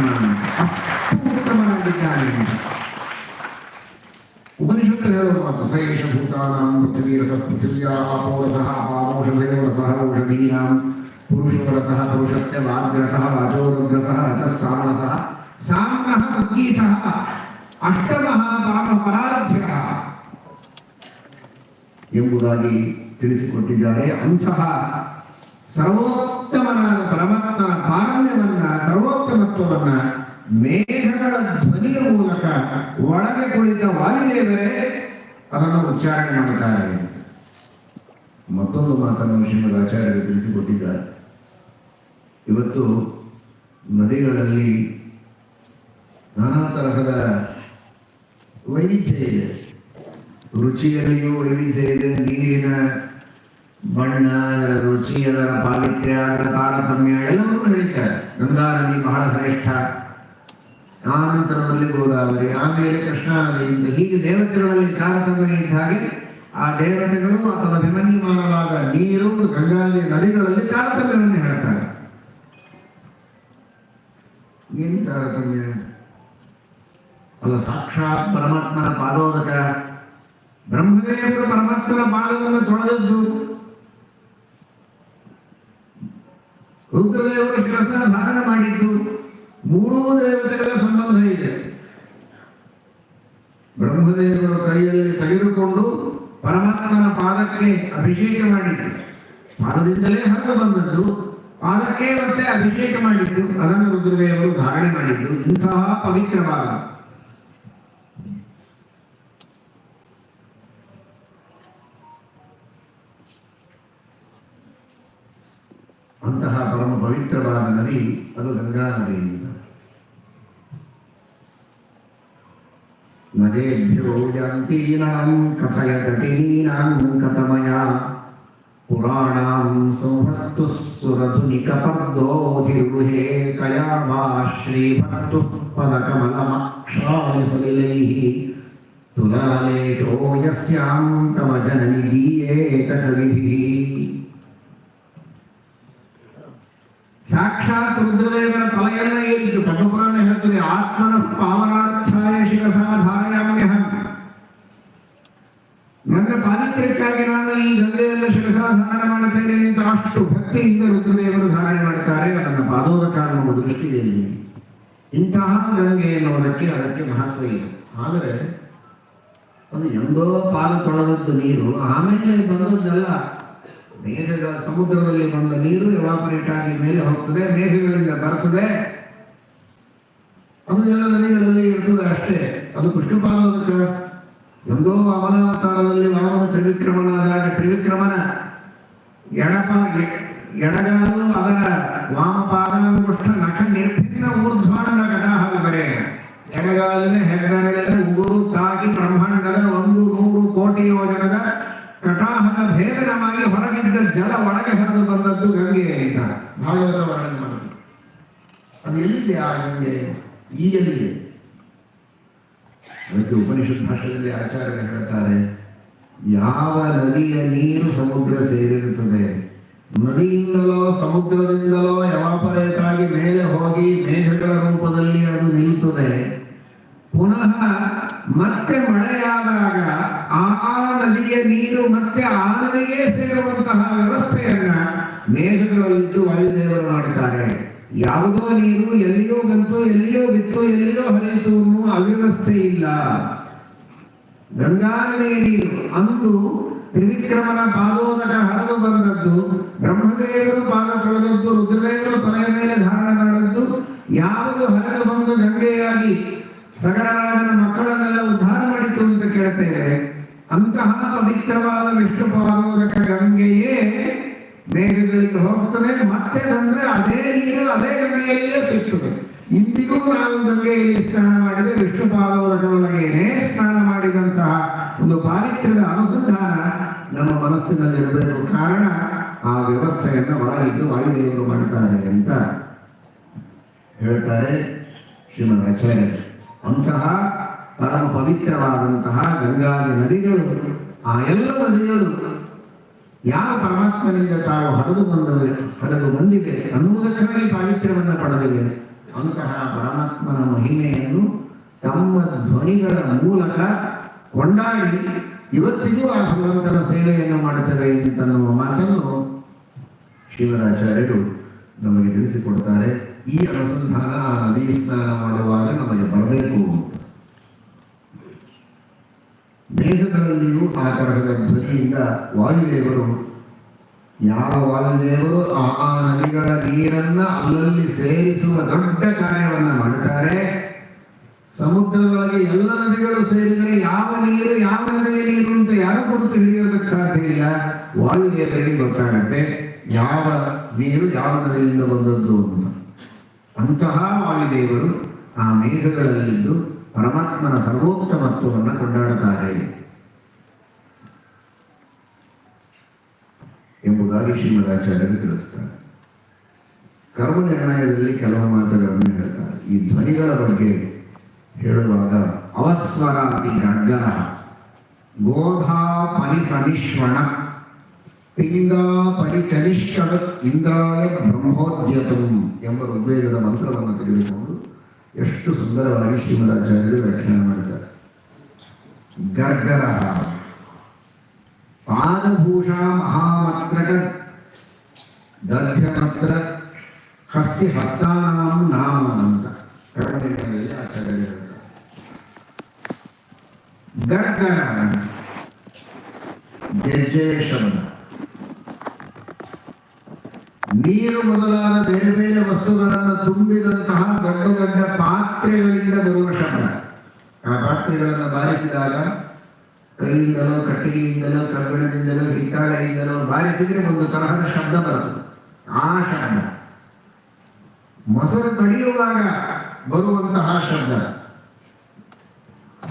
ಪರಮಾತ್ಮ ಅಷ್ಟು ಉತ್ತಮನಾಗಿದ್ದಾನೆ ಅಂತ. ಉಪನಿಷತ್ತು ಹೇಳುವ ಮಾತು ಸಯೇಷ ಭೂತಾನಾಂ ಪೃಥ್ವೀರಸಃ ಪೃಥಿವ್ಯಾ ಆಪೋರಸಃ ಅಪಾಮೌಷಧಯೋರಸಃ ಔಷಧೀನಾಂ ಪುರುಷೋರಸಃ ಪುರುಷಸ್ಯ ವಾಗ್ರಸಃ ವಾಚೋರುಗ್ರಸಃ ರಥಃ ಸಾಮನಸಃ ಸಾಮ್ನಃ ಉದ್ಗೀತಃ ಅಷ್ಟಮಃ ಪರಮ ಪರಾಧ್ಯಃ ಎಂಬುದಾಗಿ ತಿಳಿಸಿಕೊಟ್ಟಿದ್ದಾರೆ ಅಂತಹ ಸರ್ವೋತ್ತಮನಾದ ಪರಮಾತ್ಮನ ಪಾರಮ್ಯವನ್ನ ಸರ್ವೋತ್ತಮತ್ವವನ್ನ, ಮೇಘಗಳ ಧ್ವನಿಯ ಮೂಲಕ ಒಳಗೆ ಕುಳಿತ ವಾಯುದೇವರೇ, ಅದನ್ನು ಉಚ್ಚಾರಣೆ ಮಾಡುತ್ತಾರೆ. ಮತ್ತೊಂದು ಮಾತನ್ನು ಶ್ರೀಮದ್ ಆಚಾರ್ಯರು ತಿಳಿಸಿಕೊಟ್ಟಿದ್ದಾರೆ. ಇವತ್ತು ನದಿಗಳಲ್ಲಿ ನಾನಾ ತರಹದ ವೈವಿಧ್ಯ ಇದೆ ರುಚಿಯಲ್ಲಿಯೂ ವೈವಿಧ್ಯ ಇದೆ ನೀರಿನ ಬಣ್ಣ ಅದರ ರುಚಿ ಅದರ ಪಾವಿತ್ರ್ಯ ಅದರ ತಾರತಮ್ಯ ಎಲ್ಲವನ್ನೂ ಹೇಳ್ತಾರೆ ಗಂಗಾ ನದಿ ಬಹಳ ಶ್ರೇಷ್ಠ. ಆನಂತರದಲ್ಲಿ ಗೋದಾವರಿ, ಆಮೇಲೆ ಕೃಷ್ಣಾ ನದಿ ಅಂತ ಹೀಗೆ ದೇವತೆಗಳಲ್ಲಿ ತಾರತಮ್ಯ ಇದ್ದ ಹಾಗೆ ಆ ದೇವತೆಗಳು ಅಥವಾ ಅಭಿಮನ್ಯಮಾನವಾದ ನೀರು ಗಂಗಾದಿ ನದಿಗಳಲ್ಲಿ ತಾರತಮ್ಯವನ್ನು ಹೇಳ್ತಾರೆ. ಏನು ತಾರತಮ್ಯ? ಅಲ್ಲ, ಸಾಕ್ಷಾತ್ ಪರಮಾತ್ಮನ ಪಾದೋದಕ. ಬ್ರಹ್ಮದೇವರು ಪರಮಾತ್ಮನ ಪಾದವನ್ನು ತೊಳೆದದ್ದು ರುದ್ರದೇವರು ಕೆಲಸ ಧಾರಣ ಮಾಡಿದ್ದು ಮೂರೂ ದೇವತೆಗಳ ಸಂಬಂಧ ಇದೆ. ಬ್ರಹ್ಮದೇವರ ಕೈಯಲ್ಲಿ ತೆಗೆದುಕೊಂಡು ಪರಮಾತ್ಮನ ಪಾದಕ್ಕೆ ಅಭಿಷೇಕ ಮಾಡಿದ್ದು. ಪಾದದಿಂದಲೇ ಹೊರಗೆ ಬಂದದ್ದು. ಪಾದಕ್ಕೆ ಮತ್ತೆ ಅಭಿಷೇಕ ಮಾಡಿದ್ದು. ಅದನ್ನು ರುದ್ರದೇವರು ಧಾರಣೆ ಮಾಡಿದ್ದು. ಇಂತಹ ಪವಿತ್ರವಾದ ಅಂತಹ ಪರಮ ಪವಿತ್ರವಾದ ನದಿ ಅದು ಗಂಗಾ ನದಿ ನದೇಭ್ಯೋ ಯಾಂತೀನಾಂ ಕಥಯ ತಟೀನಾಂ ಕಥಮಯ ಪುರಾಣಾಂ ಸಂಹತ್ತು ಸುರಧುನಿಕಪರ್ದೋಧಿರುಹೇ ಕಯಾವಾ ಶ್ರೀಭಕ್ತು ಪದಕಮಲಮಕ್ಷಾಯ ಸಲಿಲೈಃ ತುಲಾಲೇಶೋ ಯಸ್ಯಾಂ ತವ ಜನನಿ ದೀಯೇ ಕಟವಿಭಿಃ ಸಾಕ್ಷಾತ್ ರುದ್ರದೇವರ ತಲೆಯನ್ನ ಏರಿತು ಪದ್ಮಪುರಾಣ ಹೇಳ್ತದೆ, ಆತ್ಮನ ಪಾವನಾರ್ಥಾಯ ಶಿರಸಾಧಾರಯಾಮ್ಯಹಂ ನನ್ನ ಪಾವಿತ್ರ್ಯಕ್ಕಾಗಿ ನಾನು ಈ ಗಂಗೆಯನ್ನು ಶಿರಸಾಧಾರಣ ಮಾಡುತ್ತೇನೆ ಅಂತ ಅಷ್ಟು ಭಕ್ತಿಯಿಂದ ರುದ್ರದೇವರು ಧಾರಣೆ ಮಾಡುತ್ತಾರೆ ಅದನ್ನ ಪಾದೋದ ಕಾರಣ ದೃಷ್ಟಿಯಲ್ಲಿ ಇಂತಹ ಗಂಗೆ ಎನ್ನುವುದಕ್ಕೆ ಅದಕ್ಕೆ ಮಹತ್ವ ಇದೆ ಆದರೆ ಅದು ಎಂದೋ ಪಾದ ತೊಳೆದದ್ದು ನೀರು, ಆಮೇಲೆ ಬಂದದ್ದಲ್ಲ ಮೇಘಗಳ ಸಮುದ್ರದಲ್ಲಿ ಬಂದ ನೀರು ಎವಾಪರೇಟ್ ಆಗಿ ಮೇಲೆ ಹೋಗ್ತದೆ, ಮೇಘಗಳಿಂದ ಬರ್ತದೆ ಅದು ಎಲ್ಲ ನದಿಗಳಲ್ಲಿ ಇರ್ತದೆ ಅಷ್ಟೇ. ಅದು ಕೃಷ್ಣಪಾದೋದಕ ಎಂದೋ ಅವನಾವತಾರದಲ್ಲಿ ವಾಮನ ತ್ರಿವಿಕ್ರಮನಾದಾಗ ತ್ರಿವಿಕ್ರಮನ ಎಡಪ ಎಡಗಾಲು ಅದರ ವಾಮಪಾದಾಂಗುಷ್ಟ ನಟ ನಿರ್ಭಿನ್ನ ಊರ್ಧ್ವಾಂಡ ಕಟಾಹಲವರೆ ಎಡಗಾಲಿನ ಹೆಗರಗಳ ಉಗುರು ತಾಗಿ ಬ್ರಹ್ಮಾಂಡದ ಒಂದು ನೂರು ಕೋಟಿ ಯೋಜನದ ಕಟಾಹದ ಭೇದನವಾಗಿ ಹೊರಗಿದ್ದ ಜಲ ಒಳಗೆ ಹರಿದು ಬಂದದ್ದು ಗಂಗೆಯಿಂದ ಭಾಗವತ ವರ್ಣನೆ ಮಾಡುದು. ಅದು ಎಲ್ಲಿದೆ ಆ ಗಂಗೆ ಈ ಎಲ್ಲಿದೆ? ಅದಕ್ಕೆ ಉಪನಿಷತ್ ಭಾಷೆಯಲ್ಲಿ ಆಚಾರ್ಯರು ಹೇಳ್ತಾರೆ ಯಾವ ನದಿಯ ನೀರು ಸಮುದ್ರ ಸೇರಿರುತ್ತದೆ? ನದಿಯಿಂದಲೋ ಸಮುದ್ರದಿಂದಲೋ ಎವಾಪರೇಟ್ ಆಗಿ ಮೇಲೆ ಹೋಗಿ ಮೇಘಗಳ ರೂಪದಲ್ಲಿ ಅದು ನಿಲ್ಲುತ್ತದೆ. ಪುನಃ ಮತ್ತೆ ಮಳೆಯಾದಾಗ ಆ ನದಿಯ ನೀರು ಮತ್ತೆ ಆ ನದಿಗೆ ಸೇರುವಂತಹ ವ್ಯವಸ್ಥೆಯನ್ನ ಮೇಘಗಳಲ್ಲಿದ್ದು ವಾಯುದೇವರು ಮಾಡುತ್ತಾರೆ ಯಾವುದೋ ನೀರು ಎಲ್ಲಿಯೋ ಬಂತು, ಎಲ್ಲಿಯೋ ಬಿತ್ತು, ಎಲ್ಲಿಯೋ ಹರಿಯಿತು ಅನ್ನುವ ಅವ್ಯವಸ್ಥೆ ಇಲ್ಲ. ಗಂಗಾ ನದಿಯ ನೀರು ಅಂದು ತ್ರಿವಿಕ್ರಮನ ಪಾದೋದಕ ಹರಿದು ಬಂದದ್ದು, ಬ್ರಹ್ಮದೇವರು ಪಾದ ತೊಳೆದದ್ದು, ರುದ್ರದೇವರು ತಲೆಯ ಮೇಲೆ ಧಾರಣ ಮಾಡಿದ್ದು, ಯಾವುದು ಹರಿದು ಬಂದು ಸಗರರಾಜನ ಮಕ್ಕಳನ್ನೆಲ್ಲ ಉದ್ಧಾರ ಮಾಡಿತು ಅಂತ ಕೇಳ್ತೇವೆ. ಅಂತಹ ಪವಿತ್ರವಾದ ವಿಷ್ಣು ಪಾದೋದಕ ಗಂಗೆಯೇ ಮೇಘಗಳಿಗೆ ಹೋಗ್ತದೆ, ಮತ್ತೆ ಬಂದ್ರೆ ಅದೇ ನೀರು ಅದೇ ಗಂಗೆಯಲ್ಲೇ ಸಿಗ್ತದೆ ಇಂದಿಗೂ ನಾವು ಗಂಗೆಯಲ್ಲಿ ಸ್ನಾನ ಮಾಡಿದ್ರೆ ವಿಷ್ಣು ಪಾದೋದಕದೊಳಗೇನೆ ಸ್ನಾನ ಮಾಡಿದಂತಹ ಒಂದು ಪಾವಿತ್ರ್ಯದ ಅನುಸಂಧಾನ ನಮ್ಮ ಮನಸ್ಸಿನಲ್ಲಿರಬೇಕು ಕಾರಣ ಆ ವ್ಯವಸ್ಥೆಯನ್ನು ಒಳಗಿದ್ದು ವಾಯುದೇವರು ಮಾಡ್ತಾರೆ ಅಂತ ಹೇಳ್ತಾರೆ ಶ್ರೀಮದ್ ಆಚಾರ್ಯರು. ಅಂತಹ ಪರಮ ಪವಿತ್ರವಾದಂತಹ ಗಂಗಾದಿ ನದಿಗಳು, ಆ ಎಲ್ಲ ನದಿಗಳು ಯಾವ ಪರಮಾತ್ಮನಿಂದ ತಾವು ಹರಿದು ಬಂದವೆ, ಹರಿದು ಬಂದಿದೆ ಅನ್ನುವುದಕ್ಕಾಗಿ ಪಾವಿತ್ರ್ಯವನ್ನು ಪಡೆದಿವೆ. ಅಂತಹ ಪರಮಾತ್ಮನ ಮಹಿಮೆಯನ್ನು ತಮ್ಮ ಧ್ವನಿಗಳ ಮೂಲಕ ಕೊಂಡಾಡಿ ಇವತ್ತಿಗೂ ಆ ಭಗವಂತನ ಸೇವೆಯನ್ನು ಮಾಡುತ್ತವೆ ಅಂತ ಮಾತನ್ನು ಶಿವರಾಚಾರ್ಯರು ನಮಗೆ ತಿಳಿಸಿಕೊಡ್ತಾರೆ. ಈ ಅನುಸಂಧಾನ ನದಿ ಸ್ನಾನ ಮಾಡುವಾಗ ನಮಗೆ ಬರಬೇಕು. ಮೇಘಗಳಲ್ಲಿಯೂ ಆ ತರಹದ ಧ್ವನಿಯಿಂದ ವಾಯುದೇವರು, ಯಾವ ವಾಯುದೇವರು ಆ ನದಿಗಳ ನೀರನ್ನ ಅಲ್ಲಲ್ಲಿ ಸೇರಿಸುವ ದೊಡ್ಡ ಕಾರ್ಯವನ್ನ ಮಾಡುತ್ತಾರೆ? ಸಮುದ್ರದೊಳಗೆ ಎಲ್ಲ ನದಿಗಳು ಸೇರಿದರೆ ಯಾವ ನೀರು, ಯಾವ ನದಿಯ ನೀರು ಅಂತ ಯಾರು ಕುರಿತು ಹಿಡಿಯೋದಕ್ಕೆ ಸಾಧ್ಯ ಇಲ್ಲ. ವಾಯುದೇವರಿಗೆ ಗೊತ್ತಾಗುತ್ತೆ, ಯಾವ ನೀರು ಯಾವ ನದಿಯಿಂದ ಬಂದದ್ದು ಅಂತ. ಅಂತಹ ವಾಯುದೇವರು ಆ ಮೇಘಗಳಲ್ಲಿದ್ದು ಪರಮಾತ್ಮನ ಸರ್ವೋತ್ತಮತ್ವವನ್ನು ಕೊಂಡಾಡುತ್ತಾರೆ. ಎಂಬುದಾಗಿ ಶ್ರೀಮದಾಚಾರ್ಯರು ತಿಳಿಸ್ತಾರೆ. ಕರ್ಮ ನಿರ್ಣಯದಲ್ಲಿ ಕೆಲವು ಮಾತುಗಳನ್ನು ಹೇಳ್ತಾರೆ. ಈ ಧ್ವನಿಗಳ ಬಗ್ಗೆ ಹೇಳುವಾಗ ಅವಸ್ವರಾತಿ ಗಡ್ಗರ ಗೋಧಾ ಪರಿಸಮಿಶ್ರಣ ಪಿಂಗಾ ಚಲಿಷ್ಕಡ ಇಂದ್ರಾಯ ಬ್ರಹ್ಮೋದ್ಯತಂ ಎಂಬ ಋಗ್ವೇದದ ಮಂತ್ರವನ್ನು ತೆಗೆದುಕೊಂಡು ಎಷ್ಟು ಸುಂದರವಾಗಿ ಶ್ರೀಮದಾಚಾರ್ಯರು ವ್ಯಾಖ್ಯಾನ ಮಾಡಿದ್ದಾರೆ. ಗರ್ಗರ ಪಾದಭೂಷ ಮಹಾಮತ್ರಕ ದಧ್ಯಮತ್ರ ಹಸ್ತಿ ಹಸ್ತಾನಾಂ ನಾಮ ಅಂತ ಕರ್ಮದಲ್ಲಿ ಆಚಾರ್ಯರು ಗರ್ಗರ ಗೆಜ್ಜೆ ಶಬ್ದ ನೀರು ಮೊದಲಾದ ಬೇರೆ ಬೇರೆ ವಸ್ತುಗಳನ್ನು ತುಂಬಿದಂತಹ ದೊಡ್ಡ ದೊಡ್ಡ ಪಾತ್ರೆಗಳಿಂದ ಬರುವ ಶಬ್ದ ಆ ಪಾತ್ರೆಗಳನ್ನು ಬಾರಿಸಿದಾಗ ಕೈಯಿಂದಲೋ, ಕಟ್ಟಿಗೆಯಿಂದಲೋ, ಕಬ್ಬಿಣದಿಂದಲೋ, ಹಿತ್ತಾಳೆಯಿಂದಲೋ ಬಾರಿಸಿದ್ರೆ ಒಂದು ತರಹದ ಶಬ್ದ ಬರುತ್ತದೆ. ಆ ಶಬ್ದ. ಮೊಸರು ಕಡಿಯುವಾಗ ಬರುವಂತಹ ಶಬ್ದ.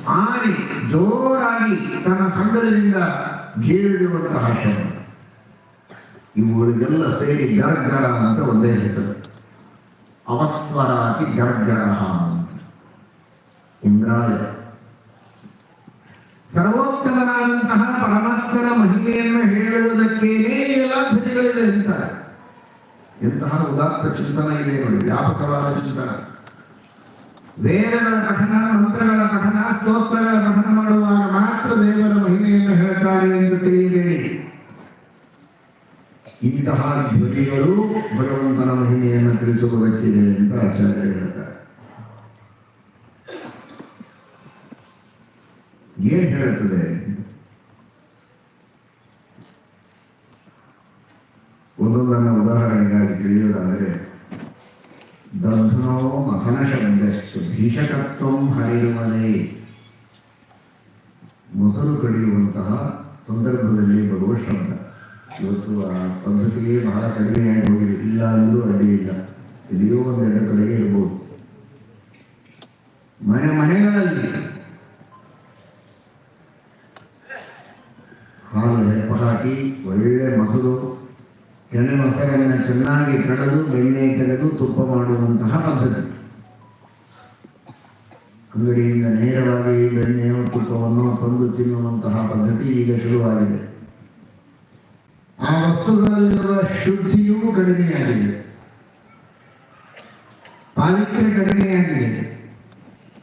ಆನೆ ಜೋರಾಗಿ ತನ್ನ ಸಂಗಡದಿಂದ ಗೇರಿಡುವಂತಹ ಶಬ್ದ. ಇವುಗಳಿಗೆಲ್ಲ ಸೇರಿ ಗರ್ಗರ ಅಂತ ಒಂದೇ ಹೆಸರು. ಅವಸ್ವರಾತಿ ಗರ್ಗರ ಅಂತ. ಇಂದ್ರಾಯ. ಸರ್ವೋತ್ತಮನಾದಂತಹ ಪರಮಾತ್ಮನ ಮಹಿಮೆಯನ್ನು ಹೇಳುವುದಕ್ಕೇನೇ ಎಲ್ಲ ಧ್ವನಿಗಳಿದೆ ಅಂತಾರೆ ಎಂತಹ ಉದಾತ್ತ ಚಿಂತನೆ ಇದೆ ನೋಡಿ, ವ್ಯಾಪಕವಾದ ಚಿಂತನ. ವೇದಗಳ ಪಠನ, ಮಂತ್ರಗಳ ಪಠನ, ಸ್ತೋತ್ರಗಳ ಪಠನ ಮಾಡುವಾಗ ಮಾತ್ರ ದೇವರ ಮಹಿಮೆಯನ್ನು ಹೇಳ್ತಾರೆ ಎಂದು ತಿಳಿಯಬೇಡಿ ಇಂತಹ ಧ್ವನಿಗಳು ಭಗವಂತನ ಮಹಿಮೆಯನ್ನು ತಿಳಿಸುವುದಕ್ಕಿದೆ ಅಂತ ಆಚಾರ್ಯ ಹೇಳ್ತಾರೆ. ಏನ್ ಹೇಳುತ್ತದೆ? ಒಂದೊಂದನ್ನ ಉದಾಹರಣೆಗಾಗಿ ತಿಳಿಯುವುದಾದರೆ ದಂಧನೋ ಮಥನ ಶಬ್ದಷ್ಟು ಭೀಷಕತ್ವ ಹರಿಯುವುದೇ ಮೊಸರು ಕಡಿಯುವಂತಹ ಸಂದರ್ಭದಲ್ಲಿ ಬರುವ ಶಬ್ದ. ಇವತ್ತು, ಆ, ಪದ್ಧತಿಗೆ ಬಹಳ ಕಡಿಮೆಯಾಗಿ ಹೋಗಿದೆ. ಇಲ್ಲ ಅಂದ್ರೂ ಅಡ್ಡಿ ಇಲ್ಲ. ಎಲ್ಲಿಯೋ ಒಂದೆರಡು ಕಡೆಗೆ ಇರ್ಬೋದು. ಮನೆ, ಮನೆಗಳಲ್ಲಿ ಹಾಲು ಹೆಪ್ಪ ಹಾಕಿ ಒಳ್ಳೆ ಮೊಸರು, ಕೆನೆ ಮೊಸರನ್ನು ಚೆನ್ನಾಗಿ ಕಡೆದು ಬೆಣ್ಣೆ ತೆಗೆದು ತುಪ್ಪ ಮಾಡುವಂತಹ ಪದ್ಧತಿ. ಅಂಗಡಿಯಿಂದ ನೇರವಾಗಿ ಬೆಣ್ಣೆಯೋ ತುಪ್ಪವನ್ನು ತಂದು ತಿನ್ನುವಂತಹ ಪದ್ಧತಿ ಈಗ ಶುರುವಾಗಿದೆ. ಆ ವಸ್ತುಗಳಲ್ಲಿರುವ ಶುದ್ಧಿಯೂ ಕಡಿಮೆಯಾಗಿದೆ. ಪಾವಿತ್ರ್ಯ ಕಡಿಮೆಯಾಗಿದೆ.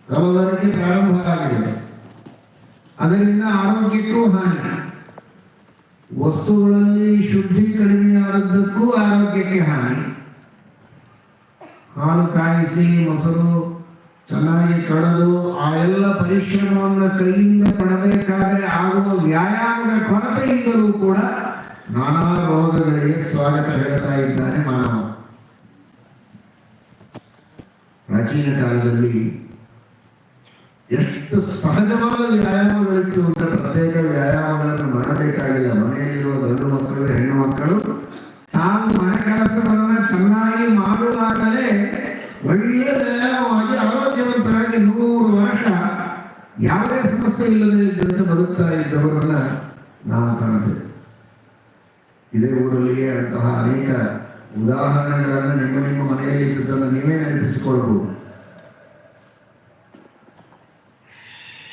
ಕವಲರಿಗೆ ಪ್ರಾರಂಭ ಆಗಿದೆ. ಅದರಿಂದ ಆರೋಗ್ಯಕ್ಕೂ ಹಾನಿ. ವಸ್ತುಗಳಲ್ಲಿ ಶುದ್ಧಿ ಕಡಿಮೆಯಾದದ್ದಕ್ಕೂ ಆರೋಗ್ಯಕ್ಕೆ ಹಾನಿ. ಹಾಲು ಕಾಯಿಸಿ, ಮೊಸರು ಚೆನ್ನಾಗಿ ಕಡದು, ಆ ಎಲ್ಲ ಪರಿಶ್ರಮವನ್ನು ಕೈಯಿಂದ ಪಡಬೇಕಾದರೆ ಆಗುವ ವ್ಯಾಯಾಮದ ಕೊರತೆಯಿಂದಲೂ ಕೂಡ ನಾನಾ ರೋಗಗಳಿಗೆ ಸ್ವಾಗತ ಹೇಳ್ತಾ ಇದ್ದಾನೆ ಮಾನವ. ಪ್ರಾಚೀನ ಕಾಲದಲ್ಲಿ ಎಷ್ಟು ಸಹಜವಾದ ವ್ಯಾಯಾಮಗಳಿತ್ತು ಅಂತ ಪ್ರತ್ಯೇಕ ವ್ಯಾಯಾಮಗಳನ್ನು ಮಾಡಬೇಕಾಗಿಲ್ಲ. ಮನೆಯಲ್ಲಿರುವ ಗಂಡು ಮಕ್ಕಳು, ಹೆಣ್ಣು ಮಕ್ಕಳು ತಾವು ಮನೆ ಕೆಲಸವನ್ನು ಚೆನ್ನಾಗಿ ಮಾಡುವಾಗಲೇ ಒಳ್ಳೆಯ ವ್ಯಾಯಾಮವಾಗಿ ಆರೋಗ್ಯವಂತರಾಗಿ ನೂರು ವರ್ಷ ಯಾವುದೇ ಸಮಸ್ಯೆ ಇಲ್ಲದೆ ಅಂತಹ ಅನೇಕ ಉದಾಹರಣೆಗಳನ್ನು ನಿಮ್ಮ ನಿಮ್ಮ ಮನೆಯಲ್ಲಿ ಇದ್ದದನ್ನು ನೀವೇ ನೆನಪಿಸಿಕೊಳ್ಳಬಹುದು.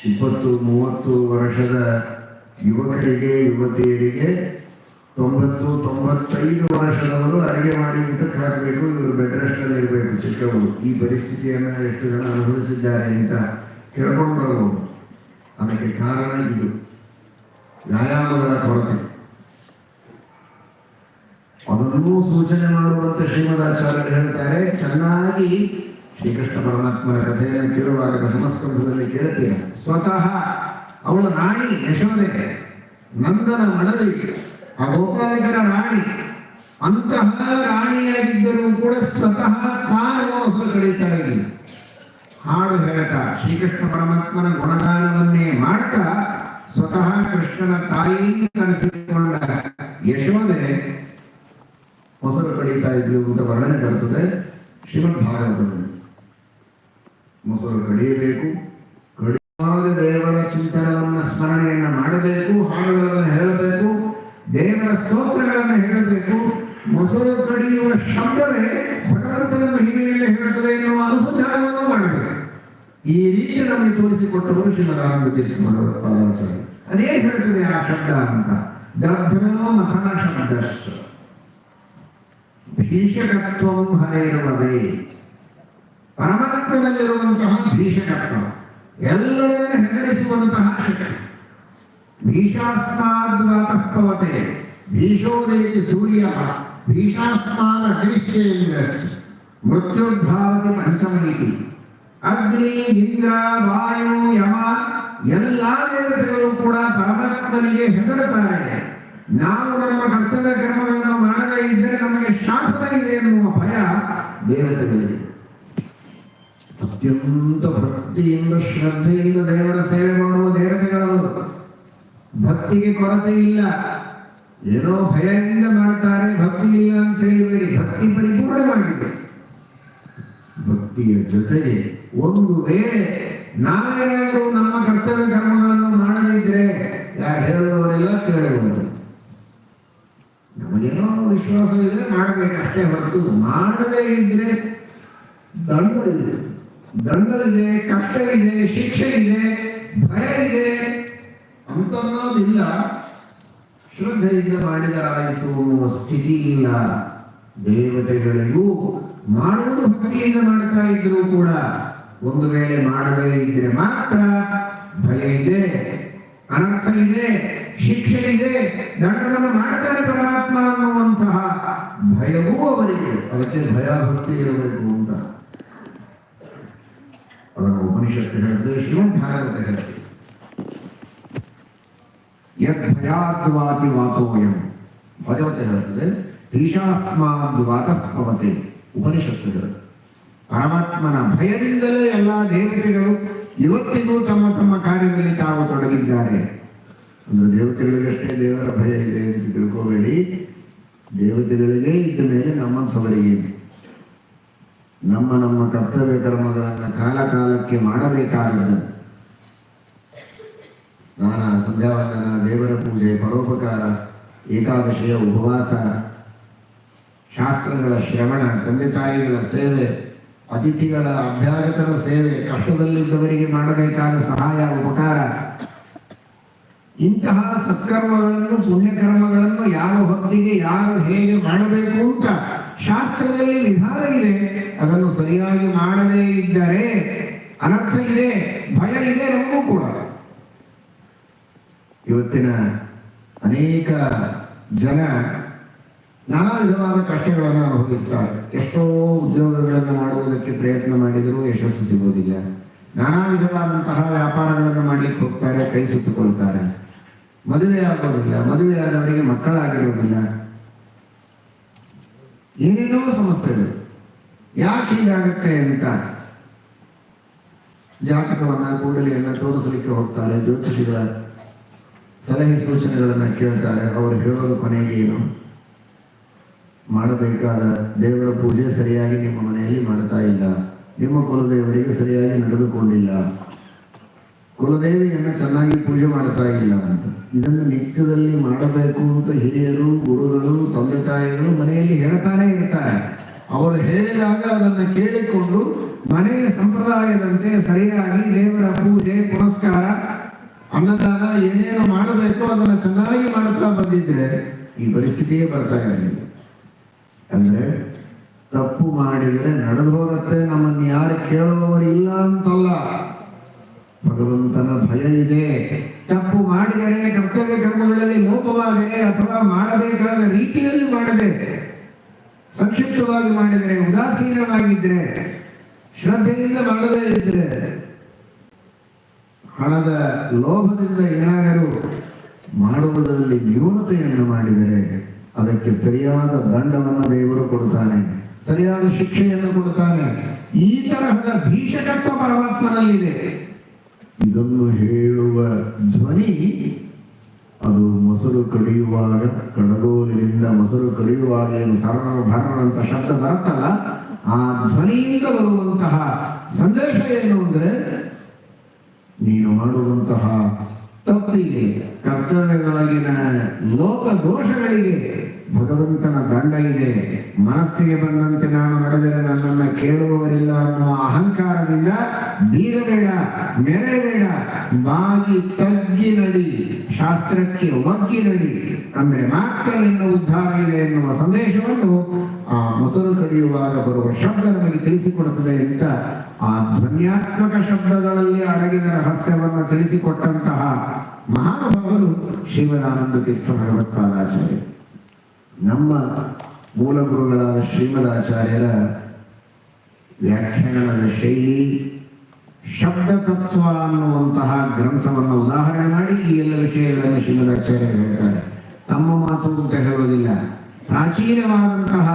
ಇಪ್ಪತ್ತು, ಮೂವತ್ತು ವರ್ಷದ ಯುವಕರಿಗೆ, ಯುವತಿಯರಿಗೆ ತೊಂಬತ್ತು, ತೊಂಬತ್ತೈದು ವರ್ಷದವರು ಅಡುಗೆ ಮಾಡಿ ಊಟಕ್ಕೆ ಹಾಕಬೇಕು. ಇವರು ಬೆಡ್ ರೆಸ್ಟಲ್ಲಿ ಇರಬೇಕು ಚಿಕ್ಕವರು. ಈ ಪರಿಸ್ಥಿತಿಯನ್ನು ಎಷ್ಟು ಜನ ಅನುಭವಿಸಿದ್ದಾರೆ ಅಂತ ಕೇಳ್ಕೊಂಡು ಬರಬಹುದು. ಅದಕ್ಕೆ ಕಾರಣ ಇದು. ವ್ಯಾಯಾಮಗಳ ಕೊರತೆ. ಅದನ್ನೂ ಸೂಚನೆ ಮಾಡುವಂತೆ ಶ್ರೀಮದಾಚಾರ್ಯರು ಹೇಳ್ತಾರೆ. ಚೆನ್ನಾಗಿ ಶ್ರೀಕೃಷ್ಣ ಪರಮಾತ್ಮನ ಕಥೆಯನ್ನು ಕೇಳುವಾಗ ದಶಮಸ್ಕಂಧದಲ್ಲಿ ಕೇಳ್ತೀರ. ಸ್ವತಃ ಅವಳು ರಾಣಿ ಯಶೋದೆ ನಂದನ ಮಡದಿ ಆ ಗೋಪಾಲಿಕರ ರಾಣಿ, ಅಂತಹ ರಾಣಿಯಾಗಿದ್ದರೂ ಕೂಡ ಸ್ವತಃ ತಾನು ಮೊಸರು ಕಳೀತಾ ಇರಲಿಲ್ಲ ಹಾಡು ಹೇಳ್ತಾ ಶ್ರೀಕೃಷ್ಣ ಪರಮಾತ್ಮನ ಗುಣಗಾನವನ್ನೇ ಮಾಡ್ತಾ ಸ್ವತಃ ಕೃಷ್ಣನ ತಾಯಿ ಕನಸಿಕೊಂಡ ಯಶೋದೆ ಮೊಸರು ಕಡಿತಾ ಇದ್ದು ಅಂತ ವರ್ಣನೆ ಬರ್ತದೆ. ಶ್ರೀಮದ್ ಭಾಗವತದಲ್ಲಿ. ಮೊಸರು ಕಡಿಯಬೇಕು. ಕಡಿಯುವಾಗ ದೇವರ ಚಿಂತನವನ್ನ ಸ್ಮರಣೆಯನ್ನ ಮಾಡಬೇಕು, ಹಾಡುಗಳನ್ನು ಹೇಳಬೇಕು, ದೇವರ ಸ್ತೋತ್ರಗಳನ್ನು ಹೇಳಬೇಕು. ಮೊಸರು ಕಡಿಯುವ ಶಬ್ದವೇ ಭಗವಂತನ ಮಹಿಮೆಯಲ್ಲಿ ಹೇಳುತ್ತದೆ ಎನ್ನುವ ಅನುಸಂಧಾನವನ್ನು ಮಾಡಬೇಕು. ಈ ರೀತಿ ನಮಗೆ ತೋರಿಸಿಕೊಟ್ಟರು ಶ್ರೀಮದಾನಂದ ತೀರ್ಥ ಪಾದಾಚಾರ್ಯ ಅದೇ ಹೇಳ್ತದೆ ಆ ಶಬ್ದ ಅಂತ. ದಗ್ಧನೋ ಮಥನ ಶಬ್ದಶ್ಚ. ಭೀಷಕತ್ವಂ ಹರೇರುವುದೇ ಪರಮಾತ್ಮನಲ್ಲಿರುವಂತಹ ಭೀಷಕತ್ವ ಎಲ್ಲರನ್ನು ಹೆದರಿಸುವಂತಹ ಶಕ್ತಿ. ಭೀಷಾಸ್ಮಾದ್ವಾತಃಪವತೆ ಭೀಷೋದೇತಿ ಸೂರ್ಯ, ಭೀಷಾಸ್ಮಾದ ಅಗ್ನಿಶ್ಚೇಂದ್ರಶ್ಚ ಮೃತ್ಯುರ್ಧಾವತಿ ಪಂಚಮೀತಿ ಅಗ್ನಿ, ಇಂದ್ರ, ವಾಯು, ಯಮ, ಎಲ್ಲ ದೇವತೆಗಳು ಕೂಡ ಪರಮಾತ್ಮನಿಗೆ ಹೆದರುತ್ತಾರೆ. ನಾವು ನಮ್ಮ ಕರ್ತವ್ಯ ಕರ್ಮಗಳನ್ನು ಮಾಡದೇ ಇದ್ದರೆ ನಮಗೆ ಶಾಸ್ತ್ರ ಇದೆ ಎನ್ನುವ ಭಯ ದೇವತೆಗಳಿಗೆ ಅತ್ಯಂತ ಭಕ್ತಿಯಿಂದ ಶ್ರದ್ಧೆಯಿಂದ ದೇವರ ಸೇವೆ ಮಾಡುವ ದೇವತೆಗಳವರು ಭಕ್ತಿಗೆ ಕೊರತೆ ಇಲ್ಲ. ಏನೋ ಭಯದಿಂದ ಮಾಡ್ತಾರೆ ಭಕ್ತಿ ಇಲ್ಲ ಅಂತ ಹೇಳಿದರೆ ಭಕ್ತಿ ಪರಿಪೂರ್ಣವಾಗಿದೆ. ಭಕ್ತಿಯ ಜೊತೆಗೆ ಒಂದು ವೇಳೆ ನಾವೇನಾದರೂ ನಮ್ಮ ಕರ್ತವ್ಯ ಕರ್ಮಗಳನ್ನು ಮಾಡದಿದ್ರೆ ಯಾರು ಹೇಳುವವರೆಲ್ಲ ಕೇಳುವವರು. ನಮಗೇನೋ ವಿಶ್ವಾಸ ಇದ್ರೆ ಮಾಡಬೇಕಷ್ಟೇ ಹೊರತು ಮಾಡದೇ ಇದ್ರೆ ದಂಡ ಇದೆ. ದಂಡ ಇದೆ, ಕಷ್ಟ ಇದೆ, ಶಿಕ್ಷೆ ಇದೆ, ಭಯ ಇದೆ. ಅಂತ ಅನ್ನೋದಿಲ್ಲ ಶ್ರದ್ಧೆಯಿಂದ ಮಾಡಿದರಾಯಿತು ಅನ್ನುವ ಸ್ಥಿತಿ ಇಲ್ಲ. ದೇವತೆಗಳಿಗೂ ಮಾಡುವುದು ಭಕ್ತಿಯಿಂದ ಮಾಡ್ತಾ ಇದ್ರು ಕೂಡ ಒಂದು ವೇಳೆ ಮಾಡದೇ ಇದ್ರೆ ಮಾತ್ರ ಭಯ ಇದೆ, ಅನರ್ಥ ಇದೆ. ಶಿಕ್ಷೆ ಇದೆ ದಂಡವನ್ನು ಮಾಡ್ತಾರೆ ಪರಮಾತ್ಮ ಅನ್ನುವಂತಹ ಭಯವೂ ಅವರಿಗೆ, ಅದಕ್ಕೆ ಭಯ ಭಕ್ತಿ ಇರಬೇಕು ಅಂತ. ಅದನ್ನು ಉಪನಿಷತ್ತು ಹೇಳ್ತದೆ ಶ್ರೀಮದ್ ಭಾಗವತ ಹೇಳ್ತದೆ. ಯತ್ ಭಯಾದ್ವಾತಿ ವಾತೋಯಂ. ಭಗವತ ವಾತ ಭವತೆ. ಉಪನಿಷತ್ತು ಹೇಳುತ್ತೆ ಪರಮಾತ್ಮನ ಭಯದಿಂದಲೇ ಎಲ್ಲ ದೇವತೆಗಳು ಇವತ್ತಿಗೂ ತಮ್ಮ ತಮ್ಮ ಕಾರ್ಯದಲ್ಲಿ ತಾವು ತೊಡಗಿದ್ದಾರೆ. ಅಂದ್ರೆ ದೇವತೆಗಳಿಗಷ್ಟೇ ದೇವರ ಭಯ ಇದೆ ಅಂತ ತಿಳ್ಕೊಬೇಡಿ. ದೇವತೆಗಳಿಗೆ ಇದ್ದ ಮೇಲೆ ನಮ್ಮಂಥವರಿಗೆ ನಮ್ಮ ನಮ್ಮ ಕರ್ತವ್ಯ ಕರ್ಮಗಳನ್ನು ಕಾಲ ಕಾಲಕ್ಕೆ ಮಾಡಬೇಕಾದದ್ದು. ಸ್ನಾನ ಸಂಧ್ಯಾವಂದನ, ದೇವರ ಪೂಜೆ, ಪರೋಪಕಾರ, ಏಕಾದಶಿಯ ಉಪವಾಸ, ಶಾಸ್ತ್ರಗಳ ಶ್ರವಣ, ತಂದೆ ತಾಯಿಗಳ ಸೇವೆ, ಅತಿಥಿಗಳ ಅಭ್ಯಾಗತರ ಸೇವೆ, ಕಷ್ಟದಲ್ಲಿದ್ದವರಿಗೆ ಮಾಡಬೇಕಾದ ಸಹಾಯ, ಉಪಕಾರ. ಇಂತಹ ಸತ್ಕರ್ಮಗಳನ್ನು, ಪುಣ್ಯಕರ್ಮಗಳನ್ನು ಯಾವ ಹೊತ್ತಿಗೆ ಯಾರು ಹೇಗೆ ಮಾಡಬೇಕು ಅಂತ ಶಾಸ್ತ್ರದಲ್ಲಿ ವಿಧಾನ ಇದೆ. ಅದನ್ನು ಸರಿಯಾಗಿ ಮಾಡದೇ ಇದ್ದರೆ ಅನರ್ಥ ಇದೆ, ಭಯ ಇದೆ ನಮಗೂ ಕೂಡ. ಇವತ್ತಿನ ಅನೇಕ ಜನ ನಾನಾ ವಿಧವಾದ ಕಷ್ಟಗಳನ್ನು ಅನುಭವಿಸ್ತಾರೆ. ಎಷ್ಟೋ ಉದ್ಯೋಗಗಳನ್ನು ಮಾಡುವುದಕ್ಕೆ ಪ್ರಯತ್ನ ಮಾಡಿದರೂ ಯಶಸ್ಸು ಸಿಗೋದಿಲ್ಲ ನಾನಾ ವಿಧವಾದಂತಹ ವ್ಯಾಪಾರಗಳನ್ನು ಮಾಡಲಿಕ್ಕೆ ಹೋಗ್ತಾರೆ, ಕೈ ಸುತ್ತುಕೊಳ್ತಾರೆ. ಮದುವೆ ಆಗೋದಿಲ್ಲ ಮದುವೆ ಆದವರಿಗೆ ಮಕ್ಕಳಾಗಿರುವುದಿಲ್ಲ. ಏನೇನೋ ಸಮಸ್ಯೆಗಳು. ಯಾಕೆ ಹೀಗಾಗುತ್ತೆ ಅಂತ ಜಾತಕವನ್ನ ಕೂಡಲಿಯನ್ನ ತೋರಿಸಲಿಕ್ಕೆ ಹೋಗ್ತಾರೆ, ಜ್ಯೋತಿಷಿಗಳ ಸಲಹೆ ಸೂಚನೆಗಳನ್ನ ಕೇಳ್ತಾರೆ, ಅವರು ಹೇಳೋದು ಕೊನೆಗೆ ಏನು? ಮಾಡಬೇಕಾದ ದೇವರ ಪೂಜೆ ಸರಿಯಾಗಿ ನಿಮ್ಮ ಮನೆಯಲ್ಲಿ ಮಾಡ್ತಾ ಇಲ್ಲ. ನಿಮ್ಮ ಕುಲದೇವರಿಗೆ ಸರಿಯಾಗಿ ನಡೆದುಕೊಂಡಿಲ್ಲ. ಕುಲದೇವಿಯನ್ನು ಚೆನ್ನಾಗಿ ಪೂಜೆ ಮಾಡ್ತಾ ಇಲ್ಲ ಅಂತ. ಇದನ್ನು ನಿತ್ಯದಲ್ಲಿ ಮಾಡಬೇಕು ಅಂತ ಹಿರಿಯರು, ಗುರುಗಳು, ತಂದೆ ತಾಯಿಗಳು ಮನೆಯಲ್ಲಿ ಹೇಳ್ತಾನೆ ಇರ್ತಾರೆ. ಅವರು ಹೇಳಿದಾಗ ಅದನ್ನು ಕೇಳಿಕೊಂಡು ಮನೆಯ ಸಂಪ್ರದಾಯದಂತೆ ಸರಿಯಾಗಿ ದೇವರ ಪೂಜೆ ಪುರಸ್ಕಾರ ಅನ್ನದಾನ ಏನೇನು ಮಾಡಬೇಕು ಅದನ್ನು ಚೆನ್ನಾಗಿ ಮಾಡುತ್ತಾ ಬಂದಿದ್ರೆ ಈ ಪರಿಸ್ಥಿತಿಯೇ ಬರ್ತಾ ಇರಲಿಲ್ಲ. ಅಂದ್ರೆ ತಪ್ಪು ಮಾಡಿದರೆ ನಡೆದು ಹೋಗುತ್ತೆ, ನಮ್ಮನ್ನು ಯಾರು ಕೇಳುವವರು ಇಲ್ಲ ಅಂತಲ್ಲ. ಭಗವಂತನ ಭಯ ಇದೆ. ತಪ್ಪು ಮಾಡಿದರೆ ಕರ್ತವ್ಯ ಕರ್ಮಗಳಲ್ಲಿ ಲೋಪವಾದರೆ ಅಥವಾ ಮಾಡಬೇಕಾದ ರೀತಿಯಲ್ಲಿ ಮಾಡದೆ, ಸಂಕ್ಷಿಪ್ತವಾಗಿ ಮಾಡಿದರೆ ಉದಾಸೀನವಾಗಿದ್ರೆ ಶ್ರದ್ಧೆಯಿಂದ ಮಾಡದೇ ಇದ್ರೆ ಹಣದ ಲೋಭದಿಂದ ಏನಾದರೂ ಮಾಡುವುದರಲ್ಲಿ ನ್ಯೂನತೆಯನ್ನು ಮಾಡಿದರೆ ಅದಕ್ಕೆ ಸರಿಯಾದ ದಂಡವನ್ನು ದೇವರು ಕೊಡುತ್ತಾನೆ, ಸರಿಯಾದ ಶಿಕ್ಷೆಯನ್ನು ಕೊಡುತ್ತಾನೆ. ಈ ತರಹದ ಭೀಷಕತ್ವ ಪರಮಾತ್ಮನಲ್ಲಿದೆ. ಇದನ್ನು ಹೇಳುವ ಧ್ವನಿ, ಅದು ಮೊಸರು ಕಡಿಯುವಾಗ ಕಡಗೋಲಿನಿಂದ ಮೊಸರು ಕಡಿಯುವಾಗ ಏನು ಸರಳ ಭರಣ ಅಂತ ಶಬ್ದ ಬರುತ್ತಲ್ಲ, ಆ ಧ್ವನಿಯಿಂದ ಬರುವಂತಹ ಸಂದೇಶ ಏನು ಅಂದರೆ, ನೀನು ಮಾಡುವಂತಹ ತಪ್ಪಿಗೆ, ಕರ್ತವ್ಯದೊಳಗಿನ ಲೋಪ ದೋಷಗಳಿಗೆ ಭಗವಂತನ ದಂಡ ಇದೆ. ಮನಸ್ಸಿಗೆ ಬಂದಂತೆ ನಾನು ನಡೆದರೆ ನನ್ನನ್ನು ಕೇಳುವವರಿಲ್ಲ ಅನ್ನುವ ಅಹಂಕಾರದಿಂದ ಬೀರಬೇಡ ನೆರೆಬೇಡ ಬಾಗಿ ತಗ್ಗಿ ನಡಿ ಶಾಸ್ತ್ರಕ್ಕೆ ಒಗ್ಗಿ ನಡಿ ಅಂದ್ರೆ ಮಾತ್ರ ನಿನ್ನ ಉದ್ಧಾರ ಇದೆ ಎನ್ನುವ ಸಂದೇಶವನ್ನು ಆ ಮೊಸರು ಕಡಿಯುವಾಗ ಬರುವ ಶಬ್ದ ನಮಗೆ ತಿಳಿಸಿಕೊಡುತ್ತದೆ ಅಂತ ಆ ಧ್ವನ್ಯಾತ್ಮಕ ಶಬ್ದಗಳಲ್ಲಿ ಅಡಗಿದ ರಹಸ್ಯವನ್ನು ತಿಳಿಸಿಕೊಟ್ಟಂತಹ ಮಹಾನುಭಾವರು ಶ್ರೀಮದಾನಂದ ತೀರ್ಥ ಭಗವತ್ಪಾದಾಚಾರ್ಯ ನಮ್ಮ ಮೂಲ ಗುರುಗಳಾದ ಶ್ರೀಮದಾಚಾರ್ಯರ ವ್ಯಾಖ್ಯಾನದ ಶೈಲಿ, ಶಬ್ದ ತತ್ವ ಅನ್ನುವಂತಹ ಗ್ರಂಥವನ್ನು ಉದಾಹರಣೆ ಮಾಡಿ ಈ ಎಲ್ಲ ವಿಷಯಗಳನ್ನು ಶ್ರೀಮದಾಚಾರ್ಯರು ಹೇಳ್ತಾರೆ. ತಮ್ಮ ಮಾತು ಅಂತ ಹೇಳುವುದಿಲ್ಲ. ಪ್ರಾಚೀನವಾದಂತಹ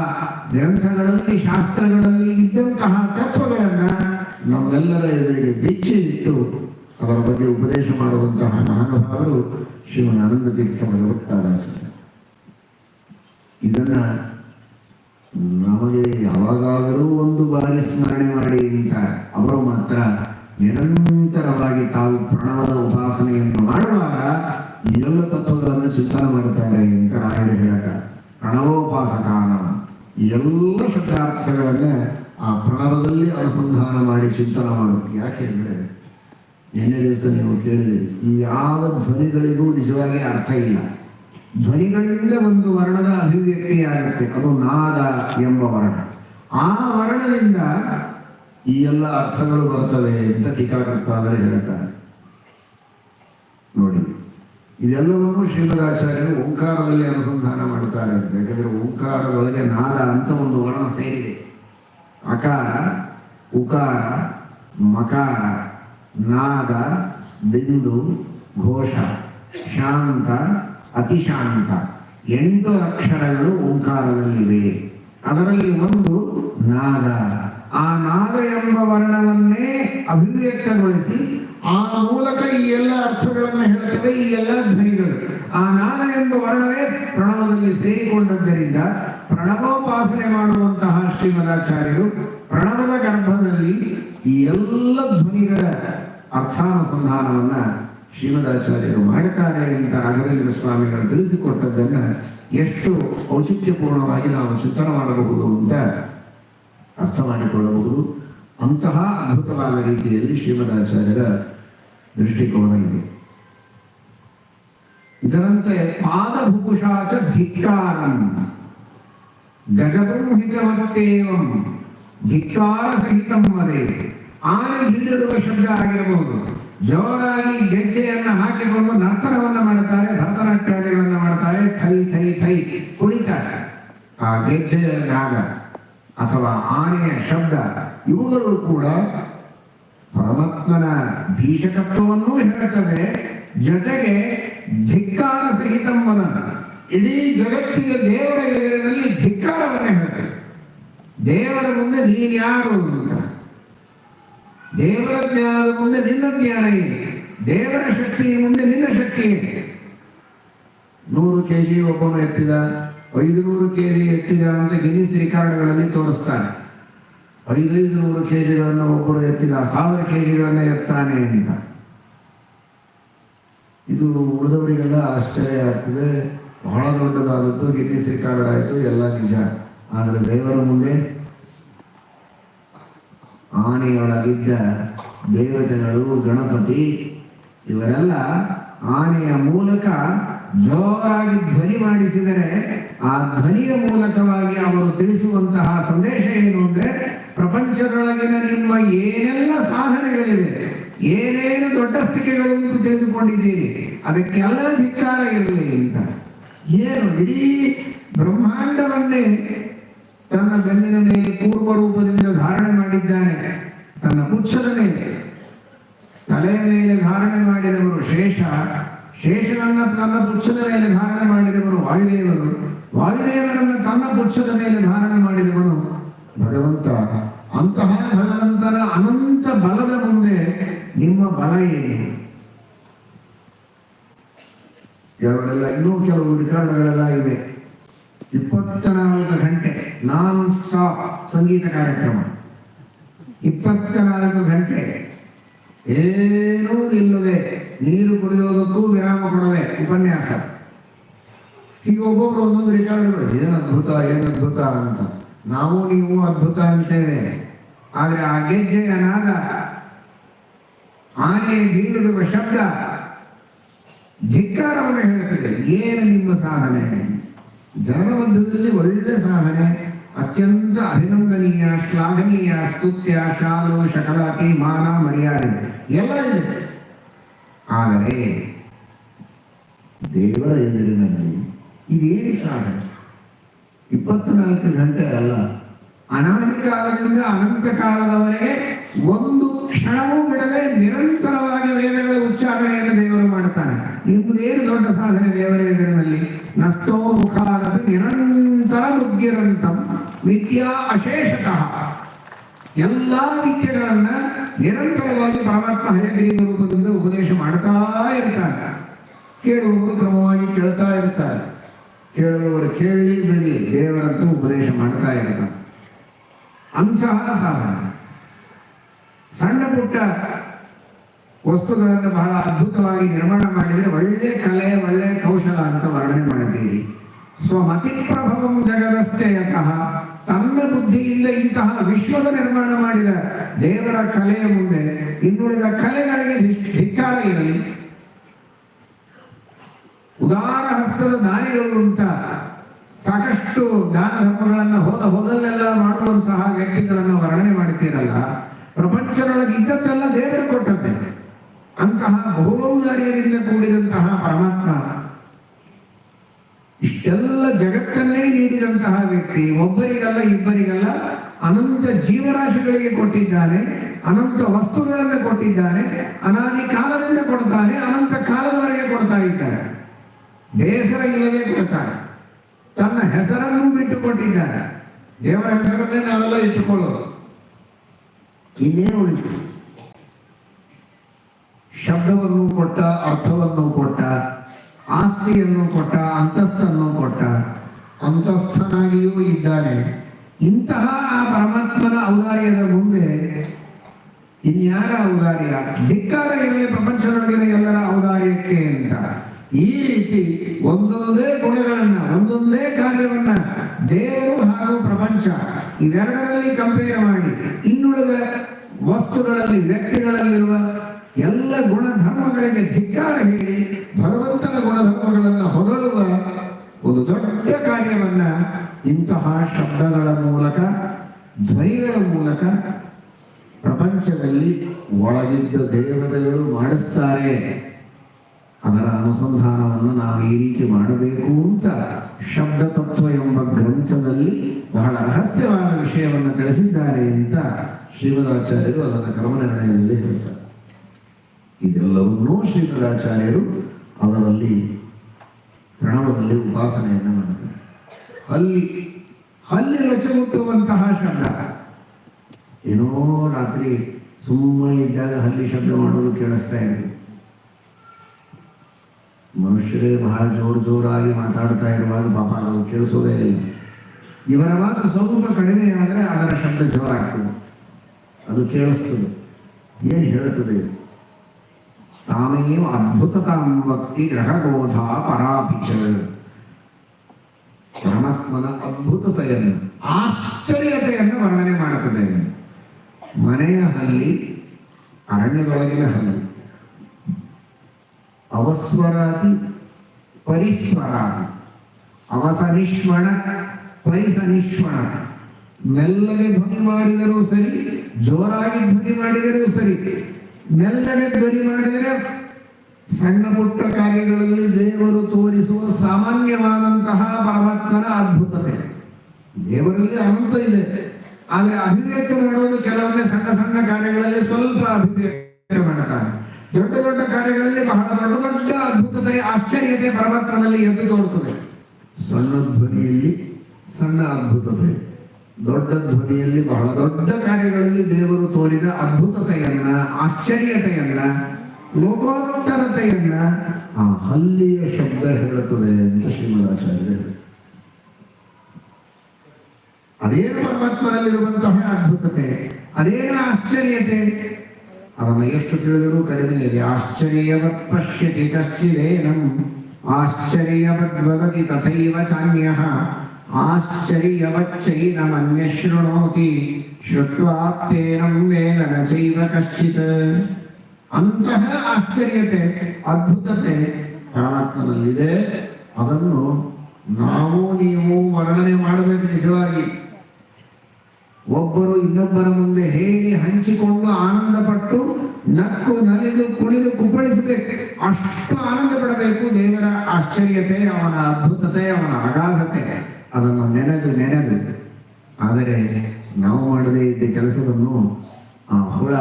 ಗ್ರಂಥಗಳಲ್ಲಿ, ಶಾಸ್ತ್ರಗಳಲ್ಲಿ ಇದ್ದಂತಹ ತತ್ವಗಳನ್ನು ನಮ್ಮೆಲ್ಲರ ಎದುರಿಗೆ ಬಿಚ್ಚಿ ಇಟ್ಟು ಅವರ ಬಗ್ಗೆ ಉಪದೇಶ ಮಾಡುವಂತಹ ಮಹಾನುಭಾವರು ಶಿವನ ಆನಂದ ತೀರ್ಥ ಹೋಗ್ತಾರೆ ಇದನ್ನ ನಮಗೆ ಯಾವಾಗಾದರೂ ಒಂದು ಬಾರಿ ಸ್ಮರಣೆ ಮಾಡಿ ಅಂತ ಅವರು ಮಾತ್ರ ನಿರಂತರವಾಗಿ ತಾವು ಪ್ರಣವದ ಉಪಾಸನೆಯನ್ನು ಮಾಡುವಾಗ ಎಲ್ಲ ತತ್ವಗಳನ್ನು ಚಿಂತನೆ ಮಾಡುತ್ತಾರೆ ಅಂತ ರಾಯರು ಹೇಳ್ತಾರೆ ಪ್ರಣವೋಪಾಸಕಾನ ಎಲ್ಲ ಶಬ್ದಾರ್ಥಗಳನ್ನೇ ಆ ಪ್ರಣವದಲ್ಲಿ ಅನುಸಂಧಾನ ಮಾಡಿ ಚಿಂತನೆ ಮಾಡಬೇಕು ಯಾಕೆಂದರೆ ನಿನ್ನೆ ದಿವಸ ನೀವು ಕೇಳಿದಿರಿ, ಈ ಯಾವ ಧ್ವನಿಗಳಿಗೂ ನಿಜವಾಗಿ ಅರ್ಥ ಇಲ್ಲ. ಧ್ವನಿಗಳಿಂದ ಒಂದು ವರ್ಣದ ಅಭಿವ್ಯಕ್ತಿಯಾಗುತ್ತೆ ಅದು ನಾದ ಎಂಬ ವರ್ಣ. ಆ ವರ್ಣದಿಂದ ಈ ಎಲ್ಲ ಅರ್ಥಗಳು ಬರ್ತವೆ ಅಂತ ಟೀಕಾಕೃತ್ಪಾದರು ಹೇಳ್ತಾರೆ. ಇದೆಲ್ಲವನ್ನು ಶ್ರೀಮದಾಚಾರ್ಯರು ಓಂಕಾರದಲ್ಲಿ ಅನುಸಂಧಾನ ಮಾಡುತ್ತಾರೆ ಅಂತ ಯಾಕಂದ್ರೆ ಓಂಕಾರದೊಳಗೆ ನಾದ ಅಂತ ಒಂದು ವರ್ಣ ಸೇರಿದೆ ಅಕಾರ ಉಕಾರ ಮಕಾರ ನಾದ ಬಿಂದು ಘೋಷ ಶಾಂತ ಅತಿಶಾಂತ ಎಂಟು ಅಕ್ಷರಗಳು ಓಂಕಾರದಲ್ಲಿವೆ ಅದರಲ್ಲಿ ಒಂದು ನಾದ ಆ ನಾದ ಎಂಬ ವರ್ಣವನ್ನೇ ಅಭಿವ್ಯಕ್ತಗೊಳಿಸಿ ಆ ಮೂಲಕ ಈ ಎಲ್ಲ ಅರ್ಥಗಳನ್ನು ಹೇಳ್ತವೆ ಈ ಎಲ್ಲ ಧ್ವನಿಗಳು. ಆ ನಾನ ಎಂದು ವರ್ಣವೇ ಪ್ರಣವದಲ್ಲಿ ಸೇರಿಕೊಂಡದ್ದರಿಂದ ಪ್ರಣವೋಪಾಸನೆ ಮಾಡುವಂತಹ ಶ್ರೀಮದಾಚಾರ್ಯರು ಪ್ರಣವದ ಗರ್ಭದಲ್ಲಿ ಈ ಎಲ್ಲ ಧ್ವನಿಗಳ ಅರ್ಥಾನುಸಂಧಾನವನ್ನ ಶ್ರೀಮದಾಚಾರ್ಯರು ಮಾಡುತ್ತಾರೆ ಅಂತ ರಾಘವೇಂದ್ರ ಸ್ವಾಮಿಗಳು ತಿಳಿಸಿಕೊಟ್ಟದ್ದನ್ನ ಎಷ್ಟು ಔಚಿತ್ಯಪೂರ್ಣವಾಗಿ ನಾವು ಚಿಂತನ ಮಾಡಬಹುದು ಅಂತ ಅರ್ಥ ಮಾಡಿಕೊಳ್ಳಬಹುದು ಅಂತಹ ಅದ್ಭುತವಾದ ರೀತಿಯಲ್ಲಿ ಶ್ರೀಮದಾಚಾರ್ಯರ ದೃಷ್ಟಿಕೋನ ಇದೆ ಇದರಂತೆ ಪಾದಭುಕುಷಾಚ ಧಿಕ್ಕಾರಂ ಗಜಬ್ರಹ್ಮಿತವತ್ತೇವಂ ಧಿಕ್ಕಾರ ಸಹಿತಂ ವದೆ ಆನೆ ಹಿಡಿದಿರುವ ಶಬ್ದ ಆಗಿರಬಹುದು। ಜೋರಾಗಿ ಗೆಜ್ಜೆಯನ್ನ ಹಾಕಿಕೊಂಡು ನರ್ತನವನ್ನ ಮಾಡುತ್ತಾರೆ, ಭರತನಾಟ್ಯಾದಿಗಳನ್ನ ಮಾಡ್ತಾರೆ ಥೈ ಥೈ ಥೈ ಕುಣಿತಾರೆ. ಆ ಗೆಜ್ಜೆಯ ನಾಗ ಅಥವಾ ಆನೆಯ ಶಬ್ದ, ಇವುಗಳು ಕೂಡ ಪರಮಾತ್ಮನ ಭೀಷಕತ್ವವನ್ನು ಹೇಳುತ್ತದೆ ಜೊತೆಗೆ ಧಿಕ್ಕಾರ ಸಹಿತಮ್ಮನ ಇಡೀ ಜಗತ್ತಿಗೆ ದೇವರ ಎದುರಿನಲ್ಲಿ ಧಿಕ್ಕಾರವನ್ನು ಹೇಳ್ತದೆ ದೇವರ ಮುಂದೆ ನೀನು ಯಾರು ಅಂತ. ದೇವರ ಜ್ಞಾನದ ಮುಂದೆ ನಿನ್ನ ಜ್ಞಾನ ಇದೆ. ದೇವರ ಶಕ್ತಿ ಮುಂದೆ ನಿನ್ನ ಶಕ್ತಿ ಇದೆ. ನೂರು ಕೆ ಜಿ ಒಬ್ಬನು ಎತ್ತಿದ ಐದು ನೂರು ಕೆ ಜಿ ಎತ್ತಿದ ಅಂತ ಗಿನಿಸ್ ರೆಕಾರ್ಡ್ಗಳಲ್ಲಿ ತೋರಿಸ್ತಾರೆ. ಐದೈದು ನೂರು ಕೆ ಜಿಗಳನ್ನು ಒಬ್ಬರು ಎತ್ತಿದ, ಸಾವಿರ ಕೆ ಜಿಗಳನ್ನು ಎತ್ತಾನೆ ಅಂತ ಇದು ಉಳಿದವರಿಗೆಲ್ಲ ಆಶ್ಚರ್ಯ ಆಗ್ತದೆ. ಬಹಳ ದೊಡ್ಡದಾದದ್ದು ಗಿನ್ನಿಸ್ ರೆಕಾರ್ಡ್ ಆಯಿತು ಎಲ್ಲ ನಿಜ. ಆದರೆ ದೇವರ ಮುಂದೆ ಆನೆಯೊಳಗಿದ್ದ ದೇವತೆಗಳು, ಗಣಪತಿ, ಇವರೆಲ್ಲ ಆನೆಯ ಮೂಲಕ ಜೋರಾಗಿ ಧ್ವನಿ ಮಾಡಿಸಿದರೆ, ಆ ಧ್ವನಿಯ ಮೂಲಕವಾಗಿ ಅವರು ತಿಳಿಸುವಂತಹ ಸಂದೇಶ ಏನು ಅಂದ್ರೆ ಪ್ರಪಂಚದೊಳಗಿನ ನಿಮ್ಮ ಏನೆಲ್ಲ ಸಾಧನೆಗಳಿವೆ, ಏನೇನು ದೊಡ್ಡ ಸ್ಥಿತಿಗಳು ಅಂತ ತಿಳಿದುಕೊಂಡಿದ್ದೀರಿ, ಅದಕ್ಕೆಲ್ಲ ಧಿಕ್ಕಾರ ಇರಲಿ ಅಂತ. ಏನು, ಇಡೀ ಬ್ರಹ್ಮಾಂಡವನ್ನೇ ತನ್ನ ಬೆನ್ನಿನ ಮೇಲೆ ಪೂರ್ವ ರೂಪದಿಂದ ಧಾರಣೆ ಮಾಡಿದ್ದಾನೆ, ತನ್ನ ಪುಚ್ಛದ ಮೇಲೆ. ತಲೆಯ ಮೇಲೆ ಧಾರಣೆ ಮಾಡಿದವರು ಶೇಷ ಶೇಷನನ್ನ ತನ್ನ ಪುಚ್ಛದ ಮೇಲೆ ಧಾರಣೆ ಮಾಡಿದವರು ವಾಯುದೇವರು, ವಾಯುದೇವರನ್ನು ತನ್ನ ಪುಚ್ಛದ ಮೇಲೆ ಧಾರಣೆ ಮಾಡಿದವನು ಭಗವಂತ ಅಂತಹ ಭಗವಂತನ ಅನಂತ ಬಲದ ಮುಂದೆ ನಿಮ್ಮ ಬಲ ಏನು? ಕೆಲವರೆಲ್ಲ ಇನ್ನೂ ಕೆಲವು ರೆಕಾರ್ಡ್ಗಳೆಲ್ಲ ಇವೆ. ಇಪ್ಪತ್ತ ನಾಲ್ಕು ಗಂಟೆ ನಾನ್ ಸ್ಟಾಪ್ ಸಂಗೀತ ಕಾರ್ಯಕ್ರಮ. ಇಪ್ಪತ್ತ ನಾಲ್ಕು ಗಂಟೆ, ಏನೂ ನಿಲ್ಲದೆ ನೀರು ಕುಡಿಯೋದಕ್ಕೂ ವಿರಾಮ ಕೊಡದೆ ಉಪನ್ಯಾಸ. ಈಗ ಒಬ್ಬೊಬ್ರು ಒಂದೊಂದು ರೆಕಾರ್ಡ್ಗಳು ಏನು ಅದ್ಭುತ ಅದ್ಭುತ ಅಂತ. ನಾವು ನೀವು ಅದ್ಭುತ ಅಂತೇವೆ. ಆದ್ರೆ ಆ ಗೆಜ್ಜೆಯ ನಾದ, ಆನೆ ಬೀಳುವ ಶಬ್ದ, ಧಿಕ್ಕಾರವನ್ನು ಹೇಳುತ್ತದೆ. ಏನು ನಿಮ್ಮ ಸಾಧನೆ? ಜನಬಂಧದಲ್ಲಿ ಒಳ್ಳೆ ಸಾಧನೆ. ಅತ್ಯಂತ ಅಭಿನಂದನೀಯ, ಶ್ಲಾಘನೀಯ, ಸ್ತುತ್ಯ, ಶಾಲು, ಶಕಲಾತಿ, ಮಾನ, ಮರ್ಯಾದೆ. ಎಲ್ಲ ಇದೆ. ಆದರೆ ದೇವರ ಎದುರಿನಲ್ಲಿ ಇದೇನು ಸಾಧನೆ? ಇಪ್ಪತ್ನಾಲ್ಕು ಗಂಟೆ ಅಲ್ಲ. ಅನಾದಿ ಕಾಲದಿಂದ ಅನಂತ ಕಾಲದವರೆಗೆ ಒಂದು ಕ್ಷಣವೂ ಬಿಡದೆ ನಿರಂತರವಾಗಿ ವೇದಗಳ ಉಚ್ಚಾರಣೆಯನ್ನು ದೇವರು ಮಾಡ್ತಾನೆ ನಿಮ್ಮದೇನು ದೊಡ್ಡ ಸಾಧನೆ ದೇವರ ಎದುರಿನಲ್ಲಿ ನಷ್ಟೋ ಮುಖಾದಪಿ ನಿರಂತರ ಮುಗ್ಗಿರಂತಂ ವಿದ್ಯಾ ಅಶೇಷತಃ. ಎಲ್ಲಾ ವಿದ್ಯೆಗಳನ್ನ ನಿರಂತರವಾಗಿ ಪರಮಾತ್ಮ ಹಯಗ್ರೀವ ರೂಪದಿಂದ ಉಪದೇಶ ಮಾಡ್ತಾ ಇರ್ತಾನೆ. ಕೇಳುವವರು ಕ್ರಮವಾಗಿ ಕೇಳ್ತಾ ಇರ್ತಾರೆ. ಕೇಳುವವರು ಕೇಳಿ ಬಿಡಿ ದೇವರಂತೂ ಉಪದೇಶ ಮಾಡ್ತಾ ಇರ್ತಾನೆ. ಅಂಶ ಸಾಧನ. ಸಣ್ಣ ಪುಟ್ಟ ವಸ್ತುಗಳನ್ನು ಬಹಳ ಅದ್ಭುತವಾಗಿ ನಿರ್ಮಾಣ ಮಾಡಿದರೆ ಒಳ್ಳೆ ಕಲೆ, ಒಳ್ಳೆ ಕೌಶಲ ಅಂತ ವರ್ಣನೆ ಮಾಡಿದ್ದೀರಿ ಸ್ವಮತಿ ಪ್ರಭವಂ ಜಗದಸ್ಥೆಯತಃ ತನ್ನ ಬುದ್ಧಿಯಿಂದ ಇಂತಹ ವಿಶ್ವದ ನಿರ್ಮಾಣ ಮಾಡಿದ ದೇವರ ಕಲೆಯ ಮುಂದೆ ಇನ್ನುಳಿದ ಕಲೆಗಳಿಗೆ ಧಿಕ್ಕಾರ ಇರಲಿ. ಉದಾರ ಹಸ್ತದ ದಾನಿಗಳು ಅಂತ ಸಾಕಷ್ಟು ದಾನ ಧರ್ಮಗಳನ್ನ ಹೋದ ಹೋದಲ್ಲೆಲ್ಲ ಮಾಡುವಂತಹ ವ್ಯಕ್ತಿಗಳನ್ನ ವರ್ಣನೆ ಮಾಡುತ್ತೀರಲ್ಲ ಪ್ರಪಂಚದೊಳಗೆ ಇದ್ದದ್ದೆಲ್ಲ ದೇವರು ಕೊಟ್ಟದ್ದೇ. ಅಂತಹ ಬಹುಬೌದಾರ್ಯದಿಂದ ಕೂಡಿದಂತಹ ಪರಮಾತ್ಮ ಇಷ್ಟೆಲ್ಲ ಜಗತ್ತನ್ನೇ ನೀಡಿದಂತಹ ವ್ಯಕ್ತಿ, ಒಬ್ಬರಿಗಲ್ಲ ಇಬ್ಬರಿಗಲ್ಲ, ಅನಂತ ಜೀವರಾಶಿಗಳಿಗೆ ಕೊಟ್ಟಿದ್ದಾನೆ, ಅನಂತ ವಸ್ತುಗಳನ್ನು ಕೊಟ್ಟಿದ್ದಾನೆ, ಅನಾದಿ ಕಾಲದಿಂದ ಕೊಡ್ತಾನೆ, ಅನಂತ ಕಾಲದವರೆಗೆ ಕೊಡ್ತಾ ಇದ್ದಾರೆ. ಬೇಸರ ಇಲ್ಲದೆ ಕೇಳ್ತಾನೆ ತನ್ನ ಹೆಸರನ್ನು ಬಿಟ್ಟುಕೊಟ್ಟಿದ್ದಾನೆ ದೇವರ ಹೆಸರನ್ನೇ ನಾವೆಲ್ಲ ಇಟ್ಟುಕೊಳ್ಳೋದು. ಇನ್ನೇ ಉಳಿತು? ಶಬ್ದವನ್ನು ಕೊಟ್ಟ, ಅರ್ಥವನ್ನು ಕೊಟ್ಟ, ಆಸ್ತಿಯನ್ನು ಕೊಟ್ಟ ಅಂತಸ್ತನ್ನು ಕೊಟ್ಟ, ಅಂತಸ್ಥನಾಗಿಯೂ ಇದ್ದಾನೆ. ಇಂತಹ ಆ ಪರಮಾತ್ಮನ ಔದಾರ್ಯದ ಮುಂದೆ ಇನ್ಯಾರ ಔದಾರ್ಯ? ಧಿಕ್ಕಾರ ಇರಲಿ, ಪ್ರಪಂಚದೊಳಗಿನ ಎಲ್ಲರ ಔದಾರ್ಯಕ್ಕೆ ಅಂತ. ಈ ರೀತಿ ಒಂದೊಂದೇ ಗುಣಗಳನ್ನ, ಒಂದೊಂದೇ ಕಾರ್ಯವನ್ನ ದೇವರು ಹಾಗೂ ಪ್ರಪಂಚ ಇವೆರಡರಲ್ಲಿ ಕಂಪೇರ್ ಮಾಡಿ, ಇನ್ನುಳಿದ ವಸ್ತುಗಳಲ್ಲಿ, ವ್ಯಕ್ತಿಗಳಲ್ಲಿರುವ ಎಲ್ಲ ಗುಣಧರ್ಮಗಳಿಗೆ ಧಿಕ್ಕಾರ ಹೇಳಿ, ಭಗವಂತನ ಗುಣಧರ್ಮಗಳನ್ನು ಹೊಗಳುವ ಒಂದು ದೊಡ್ಡ ಕಾರ್ಯವನ್ನ ಇಂತಹ ಶಬ್ದಗಳ ಮೂಲಕ, ಧ್ವನಿಗಳ ಮೂಲಕ ಪ್ರಪಂಚದಲ್ಲಿ ಒಳಗಿದ್ದ ದೇವತೆಗಳು ಮಾಡಿಸ್ತಾರೆ. ಅದರ ಅನುಸಂಧಾನವನ್ನು ನಾವು ಈ ರೀತಿ ಮಾಡಬೇಕು ಅಂತ ಶಬ್ದ ತತ್ವ ಎಂಬ ಗ್ರಂಥದಲ್ಲಿ ಬಹಳ ರಹಸ್ಯವಾದ ವಿಷಯವನ್ನು ತಿಳಿಸಿದ್ದಾರೆ ಅಂತ ಶ್ರೀಮದಾಚಾರ್ಯರು ಅದರ ಕ್ರಮನಿರ್ಣಯದಲ್ಲಿ ಹೇಳ್ತಾರೆ. ಇದೆಲ್ಲವನ್ನೂ ಶ್ರೀಮದಾಚಾರ್ಯರು ಅದರಲ್ಲಿ, ಪ್ರಣವದಲ್ಲಿ ಉಪಾಸನೆಯನ್ನು ಮಾಡಿದ್ದಾರೆ. ಅಲ್ಲಿ ಅಲ್ಲಿ ರಚಗುಟ್ಟುವಂತಹ ಶಬ್ದ. ಏನೋ ರಾತ್ರಿ ಸುಮ್ಮನೆ ಇದ್ದಾಗ ಹಲ್ಲಿ ಶಬ್ದ ಮಾಡೋದು ಕೇಳಿಸ್ತಾ ಇದ್ರು ಮನುಷ್ಯರೇ ಬಹಳ ಜೋರ್ ಜೋರಾಗಿ ಮಾತಾಡ್ತಾ ಇರುವಾಗ ಪಾಪ ನಾವು ಕೇಳಿಸೋದೇ ಇಲ್ಲ. ಇವರ ಮಾತು ಸ್ವಲ್ಪ ಕಡಿಮೆ ಆದರೆ ಅದರ ಶಬ್ದ ಜೋರಾಗ್ತದೆ. ಅದು ಕೇಳಿಸ್ತದೆ. ಏನು ಹೇಳ್ತದೆ ತಾನೇವ ಅದ್ಭುತ ಭಕ್ತಿ ಗ್ರಹಗೋಧ ಪರಾಪಿಚ ಪರಮಾತ್ಮನ ಅದ್ಭುತತೆಯನ್ನು, ಆಶ್ಚರ್ಯತೆಯನ್ನು ವರ್ಣನೆ ಮಾಡುತ್ತದೆ. ಮನೆಯ ಹಲ್ಲಿ, ಅರಣ್ಯದೊಳಗಿನ ಹಲ್ಲಿ. ಅವಸ್ವರಾತಿ ಪರಿಸ್ವರಾದಿ. ಅವಸನಿಷ್ವಣ ಪರಿಸನಿಷ್ವಣ ಮೆಲ್ಲನೆ ಧ್ವನಿ ಮಾಡಿದರೂ ಸರಿ, ಜೋರಾಗಿ ಧ್ವನಿ ಮಾಡಿದರೂ ಸರಿ ಮೆಲ್ಲನೆ ಧ್ವನಿ ಮಾಡಿದರೆ ಸಣ್ಣ ಪುಟ್ಟ ಕಾರ್ಯಗಳಲ್ಲಿ ದೇವರು ತೋರಿಸುವ ಸಾಮಾನ್ಯವಾದಂತಹ ಪರಮಾತ್ಮನ ಅದ್ಭುತತೆ. ದೇವರಲ್ಲಿ ಅನಂತ ಇದೆ. ಆದರೆ ಅಭಿವ್ಯಕ್ತಿ ಮಾಡೋದು ಕೆಲವೊಮ್ಮೆ ಸಣ್ಣ ಸಣ್ಣ ಕಾರ್ಯಗಳಲ್ಲಿ ಸ್ವಲ್ಪ ಅಭಿವ್ಯಕ್ತಿ ಮಾಡ್ತಾನೆ ದೊಡ್ಡ ದೊಡ್ಡ ಕಾರ್ಯಗಳಲ್ಲಿ ಬಹಳ ದೊಡ್ಡ ದೊಡ್ಡ ಅದ್ಭುತತೆ, ಆಶ್ಚರ್ಯತೆ ಪರಮಾತ್ಮನಲ್ಲಿ ಎದ್ದು ತೋರುತ್ತದೆ ಸಣ್ಣ ಧ್ವನಿಯಲ್ಲಿ ಸಣ್ಣ ಅದ್ಭುತತೆ ದೊಡ್ಡ ಧ್ವನಿಯಲ್ಲಿ ಬಹಳ ದೊಡ್ಡ ಕಾರ್ಯಗಳಲ್ಲಿ ದೇವರು ತೋರಿದ ಅದ್ಭುತತೆಯನ್ನ, ಆಶ್ಚರ್ಯತೆಯನ್ನ, ಲೋಕೋತ್ತರತೆಯನ್ನ ಆ ಹಲ್ಲಿಯ ಶಬ್ದ ಹೇಳುತ್ತದೆ ಶ್ರೀಮದಾಚಾರ್ಯ. ಅದೇನು ಪರಮಾತ್ಮನಲ್ಲಿರುವಂತಹ ಅದ್ಭುತತೆ ಅದೇನು ಆಶ್ಚರ್ಯತೆ ಅವನ ಎಷ್ಟು ತಿಳಿದರೂ ಕಡಿಮೆ ಇದೆ. ಆಶ್ಚರ್ಯವತ್ ಪಶ್ಯತಿ ಕಶ್ಚಿದೇನಂ ಆಶ್ಚರ್ಯವತ್ ವದತಿ ತಥೈವ ಚಾನ್ಯ ಆಶ್ಚರ್ಯವಚ್ಚೈನಮನ್ಯ ಶೃಣೋತಿ ವೇದ ನ ಕಶ್ಚಿತ್. ಅಂತಹ ಆಶ್ಚರ್ಯತೆ, ಅದ್ಭುತತೆ ಪರಮಾತ್ಮನಲ್ಲಿದೆ ಅದನ್ನು ನಾವು ನೀವು ವರ್ಣನೆ ಮಾಡಬೇಕು ನಿಜವಾಗಿ. ಒಬ್ಬರು ಇನ್ನೊಬ್ಬರ ಮುಂದೆ ಹೇಳಿ ಹಂಚಿಕೊಂಡು ಆನಂದ ಪಟ್ಟು ನಕ್ಕು ನಲಿದು ಕುಣಿದು ಕುಪ್ಪಳಿಸಬೇಕು? ಅಷ್ಟು ಆನಂದ ಪಡಬೇಕು ದೇವರ ಆಶ್ಚರ್ಯತೆ, ಅವನ ಅದ್ಭುತತೆ, ಅವನ ಅಗಾಧತೆ. ಅದನ್ನು ನೆನೆದು ನೆನೆದು. ಆದರೆ ನಾವು ಮಾಡದೇ ಇದ್ದ ಕೆಲಸವನ್ನು ಆ ಹುಳ,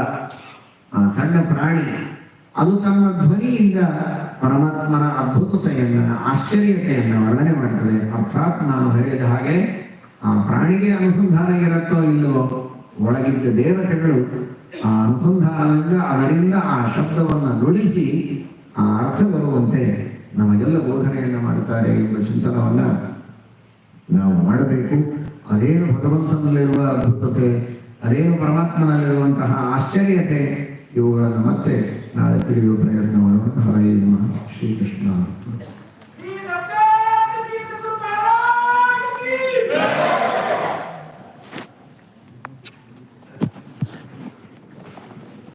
ಆ ಸಣ್ಣ ಪ್ರಾಣಿ, ಅದು ತನ್ನ ಧ್ವನಿಯಿಂದ ಪರಮಾತ್ಮನ ಅದ್ಭುತತೆಯನ್ನ, ಆಶ್ಚರ್ಯತೆಯನ್ನ ವರ್ಣನೆ ಮಾಡ್ತದೆ. ಅರ್ಥಾತ್ ನಾನು ಹೇಳಿದ ಹಾಗೆ ಆ ಪ್ರಾಣಿಗೆ ಅನುಸಂಧಾನ ಇರುತ್ತೋ ಇಲ್ಲವೋ ಒಳಗಿದ್ದ ದೇವತೆಗಳು ಆ ಅನುಸಂಧಾನದಿಂದ ಅದರಿಂದ ಆ ಶಬ್ದವನ್ನು ನುಡಿಸಿ ಆ ಅರ್ಥ ಬರುವಂತೆ ನಮಗೆಲ್ಲ ಬೋಧನೆಯನ್ನ ಮಾಡುತ್ತಾರೆ ಎಂಬ ಚಿಂತನವನ್ನ ನಾವು ಮಾಡಬೇಕು. ಅದೇನು ಭಗವಂತನಲ್ಲಿರುವ ಅದ್ಭುತತೆ, ಅದೇನು ಪರಮಾತ್ಮನಲ್ಲಿರುವಂತಹ ಆಶ್ಚರ್ಯತೆ, ಇವುಗಳನ್ನು ಮತ್ತೆ ನಾಳೆ ತಿಳಿಯುವ ಪ್ರಯತ್ನ ಮಾಡೋಣ